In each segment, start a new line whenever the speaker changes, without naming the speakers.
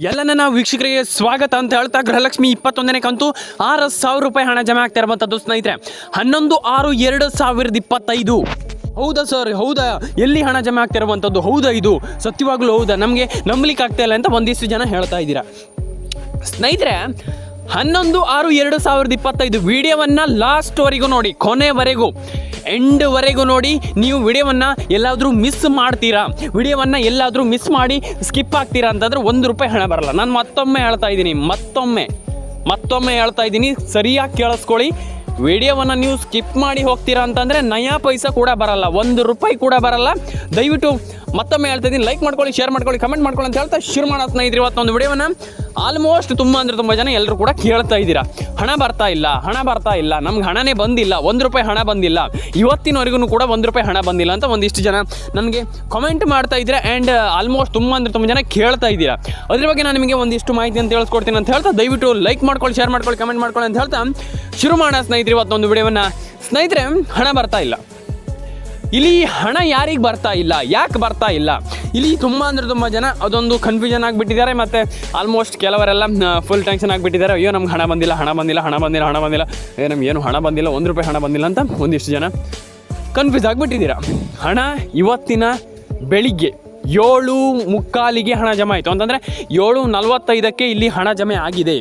ಎಲ್ಲ ನನ್ನ ವೀಕ್ಷಕರಿಗೆ ಸ್ವಾಗತ ಅಂತ ಹೇಳ್ತಾ ಗೃಹಲಕ್ಷ್ಮಿ ಇಪ್ಪತ್ತೊಂದನೇ ಕಂತು ಆರು ಸಾವಿರ ರೂಪಾಯಿ ಹಣ ಜಮೆ ಆಗ್ತಾ ಇರುವಂಥದ್ದು ಸ್ನೇಹಿತರೆ. ಹನ್ನೊಂದು ಆರು ಎರಡು ಸಾವಿರದ ಇಪ್ಪತ್ತೈದು. ಹೌದಾ ಸರ್ ಹೌದಾ? ಎಲ್ಲಿ ಹಣ ಜಮೆ ಆಗ್ತಾ ಇರುವಂಥದ್ದು ಹೌದಾ ಇದು? ಸತ್ಯವಾಗ್ಲೂ ಹೌದಾ? ನಮಗೆ ನಂಬಲಿಕ್ಕೆ ಆಗ್ತಾ ಇಲ್ಲ ಅಂತ ಒಂದಿಷ್ಟು ಜನ ಹೇಳ್ತಾ ಇದ್ದೀರಾ. ಸ್ನೇಹಿತರೆ ಹನ್ನೊಂದು ಆರು ಎರಡು ಸಾವಿರದ ಇಪ್ಪತ್ತೈದು ವಿಡಿಯೋವನ್ನು ಲಾಸ್ಟ್ವರೆಗೂ ನೋಡಿ, ಕೊನೆವರೆಗೂ. ಎಂಡ್ವರೆಗೂ ನೋಡಿ, ನೀವು ವಿಡಿಯೋವನ್ನು ಎಲ್ಲಾದರೂ ಮಿಸ್ ಮಾಡ್ತೀರಾ? ವಿಡಿಯೋವನ್ನು ಎಲ್ಲಾದರೂ ಮಿಸ್ ಮಾಡಿ ಸ್ಕಿಪ್ ಆಗ್ತೀರಾ ಅಂತಂದ್ರೆ ಒಂದು ರೂಪಾಯಿ ಹಣ ಬರಲ್ಲ. ನಾನು ಮತ್ತೊಮ್ಮೆ ಹೇಳ್ತಾ ಇದ್ದೀನಿ, ಮತ್ತೊಮ್ಮೆ ಮತ್ತೊಮ್ಮೆ ಹೇಳ್ತಾ ಇದ್ದೀನಿ, ಸರಿಯಾಗಿ ಕೇಳಿಸ್ಕೊಳ್ಳಿ. ವಿಡಿಯೋವನ್ನು ನೀವು ಸ್ಕಿಪ್ ಮಾಡಿ ಹೋಗ್ತೀರಾ ಅಂತಂದರೆ ನಯಾ ಪೈಸಾ ಕೂಡ ಬರಲ್ಲ, ಒಂದು ರೂಪಾಯಿ ಕೂಡ ಬರಲ್ಲ. ದಯವಿಟ್ಟು ಮತ್ತೊಮ್ಮೆ ಹೇಳ್ತಾ ಇದ್ದೀನಿ ಲೈಕ್ ಮಾಡ್ಕೊಳ್ಳಿ ಶೇರ್ ಮಾಡ್ಕೊಳ್ಳಿ ಕಮೆಂಟ್ ಮಾಡ್ಕೊಳ್ಳಿ ಅಂತ ಹೇಳ್ತಾ ಶುರು ಮಾಡೋ ಸ್ನೇಹಿತರೆ ಇವತ್ತೊಂದು ವಿಡಿಯೋವನ್ನು ಆಲ್ಮೋಸ್ಟ್ ತುಂಬ ಅಂದರೆ ತುಂಬ ಜನ ಎಲ್ಲರೂ ಕೂಡ ಕೇಳ್ತಾ ಇದ್ದೀರಾ. ಹಣ ಬರ್ತಾ ಇಲ್ಲ, ಹಣ ಬರ್ತಾ ಇಲ್ಲ, ನಮ್ಗೆ ಹಣನೇ ಬಂದಿಲ್ಲ, ಒಂದು ರೂಪಾಯಿ ಹಣ ಬಂದಿಲ್ಲ. ಇವತ್ತಿನವರೆಗೂ ಕೂಡ ಒಂದು ರೂಪಾಯಿ ಹಣ ಬಂದಿಲ್ಲ ಅಂತ ಒಂದಿಷ್ಟು ಜನ ನನಗೆ ಕಮೆಂಟ್ ಮಾಡ್ತಾ ಇದ್ದೀರಾ ಆ್ಯಂಡ್ ಆಲ್ಮೋಸ್ಟ್ ತುಂಬ ಅಂದರೆ ತುಂಬ ಜನ ಕೇಳ್ತಾ ಇದ್ದೀರಾ. ಅದ್ರ ಬಗ್ಗೆ ನಾನು ನಿಮಗೆ ಒಂದಿಷ್ಟು ಮಾಹಿತಿ ಅಂತ ತಿಳಿಸ್ಕೊಡ್ತೀನಿ ಅಂತ ಹೇಳ್ತಾ ದಯವಿಟ್ಟು ಲೈಕ್ ಮಾಡ್ಕೊಳ್ಳಿ ಶೇರ್ ಮಾಡ್ಕೊಳ್ಳಿ ಕಮೆಂಟ್ ಮಾಡ್ಕೊಳ್ಳಿ ಅಂತ ಹೇಳ್ತಾ ಶುರು ಮಾಡೋ ಸ್ನೇಹಿತರೆ ಇವತ್ತೊಂದು ವಿಡಿಯೋವನ್ನು ಸ್ನೇಹಿತರೆ, ಹಣ ಬರ್ತಾ ಇಲ್ಲ. ಇಲ್ಲಿ ಹಣ ಯಾರಿಗೆ ಬರ್ತಾ ಇಲ್ಲ, ಯಾಕೆ ಬರ್ತಾ ಇಲ್ಲ? ಇಲ್ಲಿ ತುಂಬ ಅಂದರೆ ತುಂಬ ಜನ ಅದೊಂದು ಕನ್ಫ್ಯೂಷನ್ ಆಗಿಬಿಟ್ಟಿದ್ದಾರೆ ಮತ್ತು ಆಲ್ಮೋಸ್ಟ್ ಕೆಲವರೆಲ್ಲ ಫುಲ್ ಟೆನ್ಷನ್ ಆಗಿಬಿಟ್ಟಿದ್ದಾರೆ. ಅಯ್ಯೋ, ನಮ್ಗೆ ಹಣ ಬಂದಿಲ್ಲ ಹಣ ಬಂದಿಲ್ಲ ಹಣ ಬಂದಿಲ್ಲ ಹಣ ಬಂದಿಲ್ಲ. ಏ, ನಮ್ಗೆ ಏನು ಹಣ ಬಂದಿಲ್ಲ, ಒಂದು ರೂಪಾಯಿ ಹಣ ಬಂದಿಲ್ಲ ಅಂತ ಒಂದಿಷ್ಟು ಜನ ಕನ್ಫ್ಯೂಸ್ ಆಗಿಬಿಟ್ಟಿದ್ದೀರಾ? ಹಣ ಇವತ್ತಿನ ಬೆಳಿಗ್ಗೆ ಏಳು ಮುಕ್ಕಾಲಿಗೆ ಹಣ ಜಮಾ ಆಯಿತು. ಅಂತಂದರೆ ಏಳು ನಲ್ವತ್ತೈದಕ್ಕೆ ಇಲ್ಲಿ ಹಣ ಜಮೆ ಆಗಿದೆ.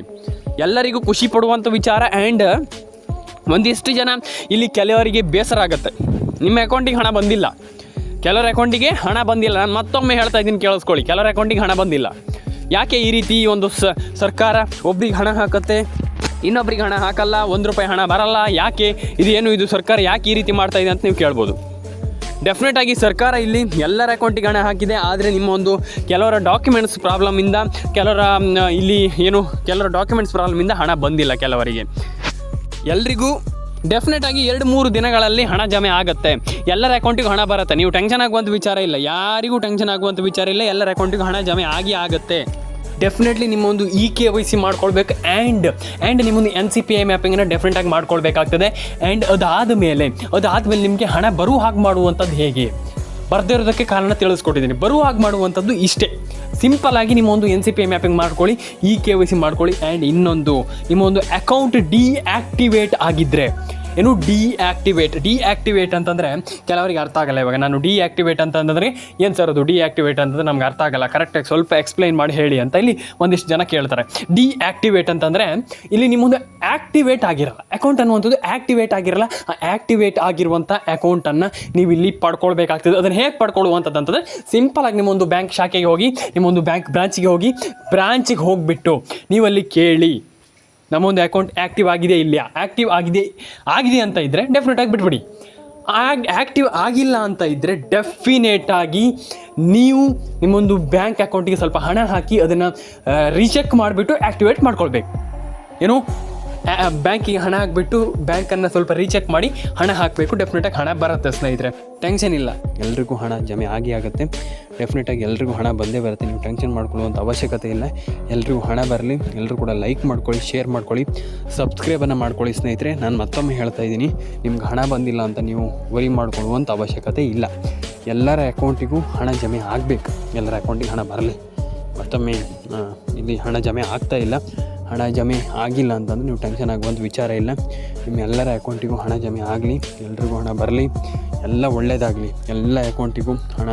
ಎಲ್ಲರಿಗೂ ಖುಷಿ ಪಡುವಂಥ ವಿಚಾರ ಆ್ಯಂಡ್ ಒಂದಿಷ್ಟು ಜನ ಇಲ್ಲಿ ಕೆಲವರಿಗೆ ಬೇಸರ ಆಗುತ್ತೆ. ನಿಮ್ಮ ಅಕೌಂಟಿಗೆ ಹಣ ಬಂದಿಲ್ಲ. ಕೆಲವರ ಅಕೌಂಟಿಗೆ ಹಣ ಬಂದಿಲ್ಲ. ನಾನು ಮತ್ತೊಮ್ಮೆ ಹೇಳ್ತಾ ಇದ್ದೀನಿ ಕೇಳಿಸ್ಕೊಳ್ಳಿ. ಕೆಲವರ ಅಕೌಂಟಿಗೆ ಹಣ ಬಂದಿಲ್ಲ. ಯಾಕೆ ಈ ರೀತಿ ಒಂದು ಸರ್ಕಾರ ಒಬ್ಬರಿಗೆ ಹಣ ಹಾಕುತ್ತೆ? ಇನ್ನೊಬ್ರಿಗೆ ಹಣ ಹಾಕಲ್ಲ, ಒಂದು ರೂಪಾಯಿ ಹಣ ಬರಲ್ಲ. ಯಾಕೆ? ಇದು ಏನು, ಇದು ಸರ್ಕಾರ ಯಾಕೆ ಈ ರೀತಿ ಮಾಡ್ತಾ ಇದೆ ಅಂತ ನೀವು ಕೇಳ್ಬೋದು. ಡೆಫಿನೆಟ್ ಆಗಿ ಸರ್ಕಾರ ಇಲ್ಲಿ ಎಲ್ಲರ ಅಕೌಂಟಿಗೆ ಹಣ ಹಾಕಿದೆ. ಆದರೆ ನಿಮ್ಮ ಒಂದು ಕೆಲವರ ಡಾಕ್ಯುಮೆಂಟ್ಸ್ ಪ್ರಾಬ್ಲಮಿಂದ ಕೆಲವರ ಇಲ್ಲಿ ಏನು, ಕೆಲವರ ಡಾಕ್ಯುಮೆಂಟ್ಸ್ ಪ್ರಾಬ್ಲಮಿಂದ ಹಣ ಬಂದಿಲ್ಲ ಕೆಲವರಿಗೆ. ಎಲ್ರಿಗೂ ಡೆಫಿನೆಟ್ ಆಗಿ ಎರಡು ಮೂರು ದಿನಗಳಲ್ಲಿ ಹಣ ಜಮೆ ಆಗುತ್ತೆ. ಎಲ್ಲರ ಅಕೌಂಟಿಗೂ ಹಣ ಬರುತ್ತೆ. ನೀವು ಟೆನ್ಷನ್ ಆಗುವಂಥ ವಿಚಾರ ಇಲ್ಲ. ಯಾರಿಗೂ ಟೆನ್ಷನ್ ಆಗುವಂಥ ವಿಚಾರ ಇಲ್ಲ. ಎಲ್ಲರ ಅಕೌಂಟಿಗೂ ಹಣ ಜಮೆ ಆಗಿ ಆಗುತ್ತೆ. ಡೆಫಿನೆಟ್ಲಿ ನಿಮ್ಮೊಂದು ಇ ಕೆ ವೈ ಸಿ ಮಾಡ್ಕೊಳ್ಬೇಕು ಆ್ಯಂಡ್ ಆ್ಯಂಡ್ ನಿಮ್ಮೊಂದು ಎನ್ ಸಿ ಪಿ ಐ ಮ್ಯಾಪಿಂಗನ್ನು ಡೆಫಿನೆಟಾಗಿ ಮಾಡ್ಕೊಳ್ಬೇಕಾಗ್ತದೆ ಆ್ಯಂಡ್ ಅದಾದ ಮೇಲೆ ಅದಾದಮೇಲೆ ನಿಮಗೆ ಹಣ ಬರು ಹಾಗೆ ಮಾಡುವಂಥದ್ದು ಹೇಗೆ? ಬರ್ದೇ ಇರೋದಕ್ಕೆ ಕಾರಣ ತಿಳಿಸ್ಕೊಟ್ಟಿದ್ದೀನಿ. ಬರುವ ಹಾಗೆ ಮಾಡುವಂಥದ್ದು ಇಷ್ಟೇ. ಸಿಂಪಲ್ ಆಗಿ ನಿಮ್ಮ ಒಂದು ಎನ್ ಸಿ ಪಿ ಮ್ಯಾಪಿಂಗ್ ಮಾಡ್ಕೊಳ್ಳಿ ಇ ಕೆ ವೈ ಸಿ ಮಾಡ್ಕೊಳ್ಳಿ ಆ್ಯಂಡ್ ಇನ್ನೊಂದು ನಿಮ್ಮ ಒಂದು ಅಕೌಂಟ್ ಡಿಆಕ್ಟಿವೇಟ್ ಆಗಿದ್ದರೆ ಏನು ಡಿಆಕ್ಟಿವೇಟ್ ಡಿಆಕ್ಟಿವೇಟ್ ಅಂತಂದರೆ ಕೆಲವರಿಗೆ ಅರ್ಥ ಆಗಲ್ಲ ಇವಾಗ. ನಾನು ಡಿಆಕ್ಟಿವೇಟ್ ಅಂತಂದರೆ ಏನು ಸರ್ ಅದು? ಡಿಆಕ್ಟಿವೇಟ್ ಅಂತಂದ್ರೆ ನಮ್ಗೆ ಅರ್ಥ ಆಗಲ್ಲ. ಕರೆಕ್ಟಾಗಿ ಸ್ವಲ್ಪ ಎಕ್ಸ್ಪ್ಲೈನ್ ಮಾಡಿ ಹೇಳಿ ಅಂತ ಇಲ್ಲಿ ಒಂದಿಷ್ಟು ಜನ ಕೇಳ್ತಾರೆ. ಡಿಆಕ್ಟಿವೇಟ್ ಅಂತಂದರೆ ಇಲ್ಲಿ ನಿಮ್ಮೊಂದು ಆಕ್ಟಿವೇಟ್ ಆಗಿರಲ್ಲ. ಅಕೌಂಟ್ ಅನ್ನುವಂಥದ್ದು ಆಕ್ಟಿವೇಟ್ ಆಗಿರಲ್ಲ. ಆ ಆ್ಯಕ್ಟಿವೇಟ್ ಆಗಿರುವಂಥ ಅಕೌಂಟನ್ನು ನೀವು ಇಲ್ಲಿ ಪಡ್ಕೊಳ್ಬೇಕಾಗ್ತದೆ. ಅದನ್ನು ಹೇಗೆ ಪಡ್ಕೊಳ್ಳುವಂಥದ್ದು ಸಿಂಪಲಾಗಿ ನಿಮ್ಮೊಂದು ಬ್ಯಾಂಕ್ ಶಾಖೆಗೆ ಹೋಗಿ, ನಿಮ್ಮೊಂದು ಬ್ಯಾಂಕ್ ಬ್ರಾಂಚಿಗೆ ಹೋಗಿ ಬ್ರಾಂಚಿಗೆ ಹೋಗಿಬಿಟ್ಟು ನೀವಲ್ಲಿ ಕೇಳಿ. ನಮ್ಮೊಂದು ಅಕೌಂಟ್ ಆ್ಯಕ್ಟಿವ್ ಆಗಿದೆ ಇಲ್ಲ ಆ್ಯಕ್ಟಿವ್ ಆಗಿದೆ ಆಗಿದೆ ಅಂತ ಇದ್ದರೆ ಡೆಫಿನೆಟಾಗಿ ಬಿಟ್ಬಿಡಿ. ಆಗ ಆ್ಯಕ್ಟಿವ್ ಆಗಿಲ್ಲ ಅಂತ ಇದ್ದರೆ ಡೆಫಿನೇಟಾಗಿ ನೀವು ನಿಮ್ಮೊಂದು ಬ್ಯಾಂಕ್ ಅಕೌಂಟಿಗೆ ಸ್ವಲ್ಪ ಹಣ ಹಾಕಿ ಅದನ್ನು ರೀಚೆಕ್ ಮಾಡಿಬಿಟ್ಟು ಆ್ಯಕ್ಟಿವೇಟ್ ಮಾಡ್ಕೊಳ್ಬೇಕು. ಏನು? ಬ್ಯಾಂಕಿಗೆ ಹಣ ಹಾಕ್ಬಿಟ್ಟು ಬ್ಯಾಂಕನ್ನು ಸ್ವಲ್ಪ ರೀಚೆಕ್ ಮಾಡಿ ಹಣ ಹಾಕಬೇಕು. ಡೆಫಿನೆಟಾಗಿ ಹಣ ಬರುತ್ತೆ ಸ್ನೇಹಿತರೆ. ಟೆನ್ಷನ್ ಇಲ್ಲ. ಎಲ್ರಿಗೂ ಹಣ ಜಮೆ ಆಗಿ ಆಗುತ್ತೆ. ಡೆಫಿನೆಟಾಗಿ ಎಲ್ರಿಗೂ ಹಣ ಬಂದೇ ಬರುತ್ತೆ. ನೀವು ಟೆನ್ಷನ್ ಮಾಡ್ಕೊಳ್ಳುವಂಥ ಅವಶ್ಯಕತೆ ಇಲ್ಲ. ಎಲ್ರಿಗೂ ಹಣ ಬರಲಿ. ಎಲ್ಲರೂ ಕೂಡ ಲೈಕ್ ಮಾಡ್ಕೊಳ್ಳಿ ಶೇರ್ ಮಾಡ್ಕೊಳ್ಳಿ ಸಬ್ಸ್ಕ್ರೈಬನ್ನು ಮಾಡ್ಕೊಳ್ಳಿ ಸ್ನೇಹಿತರೆ. ನಾನು ಮತ್ತೊಮ್ಮೆ ಹೇಳ್ತಾ ಇದ್ದೀನಿ, ನಿಮ್ಗೆ ಹಣ ಬಂದಿಲ್ಲ ಅಂತ ನೀವು ವರಿ ಮಾಡ್ಕೊಳ್ಳುವಂಥ ಅವಶ್ಯಕತೆ ಇಲ್ಲ. ಎಲ್ಲರ ಅಕೌಂಟಿಗೂ ಹಣ ಜಮೆ ಆಗಬೇಕು. ಎಲ್ಲರ ಅಕೌಂಟಿಗೆ ಹಣ ಬರಲಿ. ಮತ್ತೊಮ್ಮೆ ಇಲ್ಲಿ ಹಣ ಜಮೆ ಆಗ್ತಾ ಇಲ್ಲ. ಹಣ ಜಮೆ ಆಗಿಲ್ಲ ಅಂತಂದ್ರೆ ನೀವು ಟೆನ್ಷನ್ ಆಗುವಂಥ ವಿಚಾರ ಇಲ್ಲ. ನಿಮ್ಮೆಲ್ಲರ ಅಕೌಂಟಿಗೂ ಹಣ ಜಮೆ ಆಗಲಿ, ಎಲ್ರಿಗೂ ಹಣ ಬರಲಿ, ಎಲ್ಲ ಒಳ್ಳೆಯದಾಗಲಿ ಎಲ್ಲ ಅಕೌಂಟಿಗೂ ಹಣ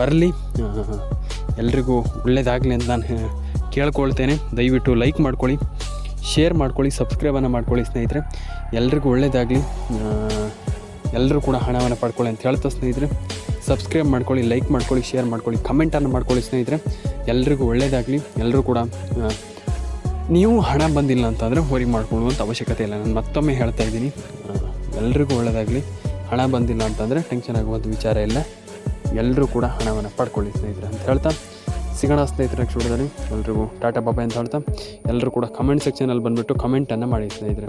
ಬರಲಿ. ಎಲ್ರಿಗೂ ಒಳ್ಳೆಯದಾಗಲಿ ಅಂತ ನಾನು ಕೇಳ್ಕೊಳ್ತೇನೆ. ದಯವಿಟ್ಟು ಲೈಕ್ ಮಾಡ್ಕೊಳ್ಳಿ ಶೇರ್ ಮಾಡ್ಕೊಳ್ಳಿ ಸಬ್ಸ್ಕ್ರೈಬನ್ನು ಮಾಡ್ಕೊಳ್ಳಿ ಸ್ನೇಹಿತರೆ. ಎಲ್ರಿಗೂ ಒಳ್ಳೆಯದಾಗಲಿ ಎಲ್ಲರೂ ಕೂಡ ಹಣವನ್ನು ಪಡ್ಕೊಳ್ಳಿ ಅಂತ ಹೇಳ್ತಾ ಸ್ನೇಹಿತರೆ. ಸಬ್ಸ್ಕ್ರೈಬ್ ಮಾಡ್ಕೊಳ್ಳಿ ಲೈಕ್ ಮಾಡ್ಕೊಳ್ಳಿ ಶೇರ್ ಮಾಡ್ಕೊಳ್ಳಿ ಕಮೆಂಟನ್ನು ಮಾಡ್ಕೊಳ್ಳಿ ಸ್ನೇಹಿತರೆ. ಎಲ್ರಿಗೂ ಒಳ್ಳೆಯದಾಗಲಿ ಎಲ್ಲರೂ ಕೂಡ ನೀವು ಹಣ ಬಂದಿಲ್ಲ ಅಂತಂದರೆ ಹೋರಿ ಮಾಡ್ಕೊಳ್ಳುವಂಥ ಅವಶ್ಯಕತೆ ಇಲ್ಲ. ನಾನು ಮತ್ತೊಮ್ಮೆ ಹೇಳ್ತಾ ಇದ್ದೀನಿ. ಎಲ್ರಿಗೂ ಒಳ್ಳೆಯದಾಗಲಿ ಹಣ ಬಂದಿಲ್ಲ ಅಂತಂದರೆ ಟೆನ್ಷನ್ ಆಗುವಂಥ ವಿಚಾರ ಇಲ್ಲ. ಎಲ್ಲರೂ ಕೂಡ ಹಣವನ್ನು ಪಡ್ಕೊಳ್ಳಿ ಸ್ನೇಹಿತರೆ ಅಂತ ಹೇಳ್ತಾ. ಸಿಗೋಣ ಸ್ನೇಹಿತರ ವಿಡಿಯೋದಲ್ಲಿ ಎಲ್ರಿಗೂ ಟಾಟಾ ಬಾಬಾ ಅಂತ ಹೇಳ್ತಾ. ಎಲ್ಲರೂ ಕೂಡ ಕಮೆಂಟ್ ಸೆಕ್ಷನಲ್ಲಿ ಬಂದುಬಿಟ್ಟು ಕಮೆಂಟನ್ನು ಮಾಡಿ ಸ್ನೇಹಿತರೆ.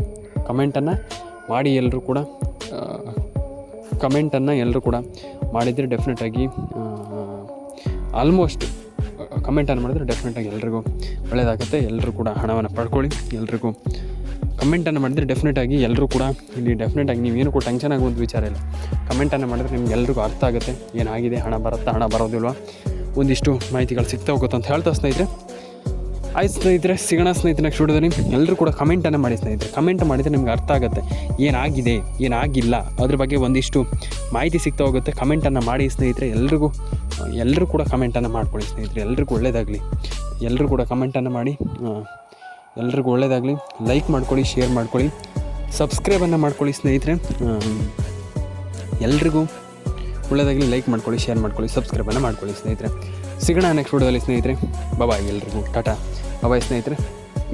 ಕಮೆಂಟನ್ನು ಮಾಡಿ ಎಲ್ಲರೂ ಕೂಡ ಕಮೆಂಟನ್ನು ಎಲ್ಲರೂ ಕೂಡ ಮಾಡಿದರೆ ಡೆಫಿನೆಟಾಗಿ ಆಲ್ಮೋಸ್ಟ್ ಕಮೆಂಟನ್ನು ಮಾಡಿದ್ರೆ ಡೆಫಿನೆಟಾಗಿ ಎಲ್ರಿಗೂ ಒಳ್ಳೆಯದಾಗುತ್ತೆ ಎಲ್ಲರೂ ಕೂಡ ಹಣವನ್ನು ಪಡ್ಕೊಳ್ಳಿ. ಎಲ್ರಿಗೂ ಕಮೆಂಟನ್ನು ಮಾಡಿದರೆ ಡೆಫಿನೆಟಾಗಿ ಎಲ್ಲರೂ ಕೂಡ ಇಲ್ಲಿ ಡೆಫಿನೆಟಾಗಿ ನೀವೇನು ಕೂಡ ಟೆನ್ಷನ್ ಆಗುವಂಥ ವಿಚಾರ ಇಲ್ಲ. ಕಮೆಂಟನ್ನು ಮಾಡಿದ್ರೆ ನಿಮ್ಗೆ ಎಲ್ರಿಗೂ ಅರ್ಥ ಆಗುತ್ತೆ. ಏನಾಗಿದೆ? ಹಣ ಬರುತ್ತಾ? ಹಣ ಬರೋದಿಲ್ವಾ? ಒಂದಿಷ್ಟು ಮಾಹಿತಿಗಳು ಸಿಗ್ತಾ ಹೋಗುತ್ತೆ ಅಂತ ಹೇಳ್ತಾ ಸ್ನೇಹಿತರೆ ಆಯ್ತು ಸ್ನೇಹಿತರೆ, ಸಿಗೋಣ ಸ್ನೇಹಿತರೆ ನೆಕ್ಸ್ಟ್ ವಿಡಿಯೋದಲ್ಲಿ ಎಲ್ಲರೂ ಕೂಡ ಕಮೆಂಟನ್ನು ಮಾಡಿ ಸ್ನೇಹಿತರೆ. ಕಮೆಂಟ್ ಮಾಡಿದರೆ ನಿಮ್ಗೆ ಅರ್ಥ ಆಗುತ್ತೆ. ಏನಾಗಿದೆ, ಏನಾಗಿಲ್ಲ, ಅದ್ರ ಬಗ್ಗೆ ಒಂದಿಷ್ಟು ಮಾಹಿತಿ ಸಿಗ್ತಾ ಹೋಗುತ್ತೆ. ಕಮೆಂಟನ್ನು ಮಾಡಿ ಸ್ನೇಹಿತರೆ, ಎಲ್ರಿಗೂ ಎಲ್ಲರೂ ಕೂಡ ಕಮೆಂಟನ್ನು ಮಾಡ್ಕೊಳ್ಳಿ ಸ್ನೇಹಿತರೆ. ಎಲ್ರಿಗೂ ಒಳ್ಳೇದಾಗಲಿ. ಎಲ್ಲರೂ ಕೂಡ ಕಮೆಂಟನ್ನು ಮಾಡಿ ಎಲ್ರಿಗೂ ಒಳ್ಳೆಯದಾಗಲಿ ಲೈಕ್ ಮಾಡ್ಕೊಳ್ಳಿ ಶೇರ್ ಮಾಡ್ಕೊಳ್ಳಿ. ಸಬ್ಸ್ಕ್ರೈಬನ್ನು ಮಾಡ್ಕೊಳ್ಳಿ ಸ್ನೇಹಿತರೆ. ಎಲ್ರಿಗೂ ಒಳ್ಳೇದಾಗಲಿ ಲೈಕ್ ಮಾಡ್ಕೊಳ್ಳಿ ಶೇರ್ ಮಾಡ್ಕೊಳ್ಳಿ ಸಬ್ಸ್ಕ್ರೈಬನ್ನು ಮಾಡ್ಕೊಳ್ಳಿ ಸ್ನೇಹಿತರೆ. ಸಿಗೋಣ ನೆಕ್ಸ್ಟ್ ವಿಡಿಯೋದಲ್ಲಿ ಸ್ನೇಹಿತರೆ. ಬಾಯ್ ಎಲ್ರಿಗೂ. ಟಾಟಾ ಬಾಯ್ ಸ್ನೇಹಿತರೆ.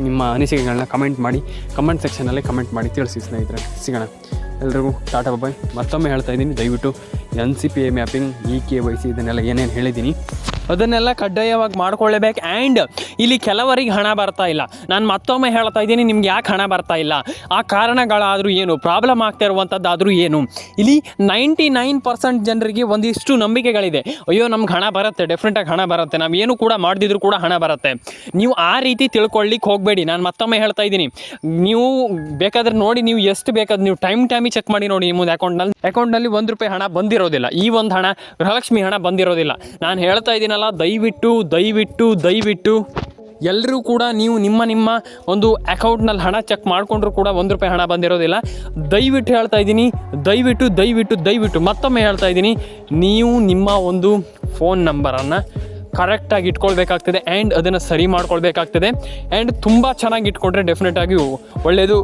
ನಿಮ್ಮ ಅನಿಸಿಕೆಗಳನ್ನ ಕಮೆಂಟ್ ಮಾಡಿ ಕಮೆಂಟ್ ಸೆಕ್ಷನಲ್ಲಿ ಕಮೆಂಟ್ ಮಾಡಿ ತಿಳಿಸಿ, ಸ್ನೇಹಿತರೆ. ಸಿಗೋಣ. ಎಲ್ರಿಗೂ ಟಾಟಾ ಬಾಯ್ ಮತ್ತೊಮ್ಮೆ ಹೇಳ್ತಾ ಇದ್ದೀನಿ, ದಯವಿಟ್ಟು N C P A mapping E K Y C ಇದನ್ನೆಲ್ಲ ಏನೇನು ಹೇಳಿದ್ದೀನಿ ಅದನ್ನೆಲ್ಲ ಕಡ್ಡಾಯವಾಗಿ ಮಾಡ್ಕೊಳ್ಳೇಬೇಕು. ಆ್ಯಂಡ್ ಇಲ್ಲಿ ಕೆಲವರಿಗೆ ಹಣ ಬರ್ತಾ ಇಲ್ಲ. ನಾನು ಮತ್ತೊಮ್ಮೆ ಹೇಳ್ತಾ ಇದ್ದೀನಿ, ನಿಮ್ಗೆ ಯಾಕೆ ಹಣ ಬರ್ತಾ ಇಲ್ಲ? ಆ ಕಾರಣಗಳಾದರೂ ಏನು? ಪ್ರಾಬ್ಲಮ್ ಆಗ್ತಾ ಇರುವಂಥದ್ದಾದರೂ ಏನು? ಇಲ್ಲಿ ನೈಂಟಿ ನೈನ್ ಪರ್ಸೆಂಟ್ ಜನರಿಗೆ ಒಂದಿಷ್ಟು ನಂಬಿಕೆಗಳಿದೆ. ಅಯ್ಯೋ, ನಮ್ಗೆ ಹಣ ಬರುತ್ತೆ ಡೆಫ್ರೆಂಟಾಗಿ ಹಣ ಬರುತ್ತೆ, ನಾವು ಏನು ಕೂಡ ಮಾಡಿದ್ರು ಕೂಡ ಹಣ ಬರುತ್ತೆ. ನೀವು ಆ ರೀತಿ ತಿಳ್ಕೊಳ್ಳಿಕ್ಕೆ ಹೋಗಬೇಡಿ. ನಾನು ಮತ್ತೊಮ್ಮೆ ಹೇಳ್ತಾ ಇದ್ದೀನಿ. ನೀವು ಬೇಕಾದ್ರೆ ನೋಡಿ, ನೀವು ಎಷ್ಟು ಬೇಕಾದ್ರೆ ನೀವು ಟೈಮ್ ಟೈಮಿಗೆ ಚೆಕ್ ಮಾಡಿ ನೋಡಿ ನಿಮ್ಮ ಅಕೌಂಟ್ನಲ್ಲಿ ಅಕೌಂಟ್ನಲ್ಲಿ ಒಂದು ರೂಪಾಯಿ ಹಣ ಬಂದಿರೋದಿಲ್ಲ. ಈ ಒಂದು ಹಣ ಗೃಹಲಕ್ಷ್ಮಿ ಹಣ ಬಂದಿರೋದಿಲ್ಲ. ನಾನು ಹೇಳ್ತಾ ಇದ್ದೀನಲ್ಲ ದಯವಿಟ್ಟು ದಯವಿಟ್ಟು ದಯವಿಟ್ಟು. ಎಲ್ಲರೂ ಕೂಡ ನೀವು ನಿಮ್ಮ ನಿಮ್ಮ ಒಂದು ಅಕೌಂಟ್ನಲ್ಲಿ ಹಣ ಚೆಕ್ ಮಾಡಿಕೊಂಡ್ರು ಕೂಡ ಒಂದು ರೂಪಾಯಿ ಹಣ ಬಂದಿರೋದಿಲ್ಲ. ದಯವಿಟ್ಟು ಹೇಳ್ತಾ ಇದ್ದೀನಿ, ದಯವಿಟ್ಟು ದಯವಿಟ್ಟು ದಯವಿಟ್ಟು. ಮತ್ತೊಮ್ಮೆ ಹೇಳ್ತಾ ಇದ್ದೀನಿ, ನೀವು ನಿಮ್ಮ ಒಂದು ಫೋನ್ ನಂಬರನ್ನು ಕರೆಕ್ಟಾಗಿ ಇಟ್ಕೊಳ್ಬೇಕಾಗ್ತದೆ ಆ್ಯಂಡ್ ಅದನ್ನು ಸರಿ ಮಾಡ್ಕೊಳ್ಬೇಕಾಗ್ತದೆ. ಆ್ಯಂಡ್ ತುಂಬ ಚೆನ್ನಾಗಿ ಇಟ್ಕೊಂಡ್ರೆ ಡೆಫಿನೆಟಾಗಿ ಒಳ್ಳೆಯದು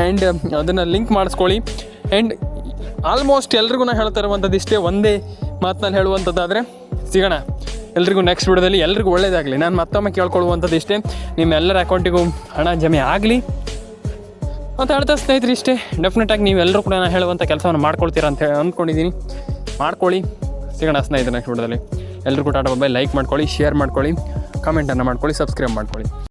ಆ್ಯಂಡ್ ಅದನ್ನು ಲಿಂಕ್ ಮಾಡಿಸ್ಕೊಳ್ಳಿ. ಆ್ಯಂಡ್ ಆಲ್ಮೋಸ್ಟ್ ಎಲ್ರಿಗೂ ನಾನು ಹೇಳ್ತಾ ಇರುವಂಥದ್ದು ಇಷ್ಟೇ, ಒಂದೇ ಮಾತಿನಲ್ಲಿ ಹೇಳುವಂಥದ್ದಾದರೆ ಸಿಗೋಣ. ಎಲ್ರಿಗೂ ನೆಕ್ಸ್ಟ್ ವಿಡಿಯೋದಲ್ಲಿ ಎಲ್ರಿಗೂ ಒಳ್ಳೇದಾಗಲಿ. ನಾನು ಮತ್ತೊಮ್ಮೆ ಕೇಳ್ಕೊಳ್ಳುವಂಥದ್ದು ಇಷ್ಟೇ. ನಿಮ್ಮೆಲ್ಲರ ಅಕೌಂಟಿಗೂ ಹಣ ಜಮೆ ಆಗಲಿ ಅಂತ ಹೇಳ್ತಾ ಸ್ನೇಹಿತರೆ ಇಷ್ಟೇ. ಡೆಫಿನೆಟಾಗಿ ನೀವೆಲ್ಲರೂ ಕೂಡ ನಾನು ಹೇಳುವಂಥ ಕೆಲಸವನ್ನು ಮಾಡ್ಕೊಳ್ತೀರಾ ಅಂತ ಹೇಳಿ ಅಂದ್ಕೊಂಡಿದ್ದೀನಿ. ಮಾಡ್ಕೊಳ್ಳಿ. ಸಿಗೋಣ ಸ್ನೇಹಿತರು ನೆಕ್ಸ್ಟ್ ವಿಡಿಯೋದಲ್ಲಿ. ಕೂಡ ಟಾಟಾ ಬಾಯ್ ಲೈಕ್ ಮಾಡ್ಕೊಳ್ಳಿ ಶೇರ್ ಮಾಡ್ಕೊಳ್ಳಿ ಕಮೆಂಟನ್ನು ಮಾಡ್ಕೊಳ್ಳಿ ಸಬ್ಸ್ಕ್ರೈಬ್ ಮಾಡ್ಕೊಳ್ಳಿ.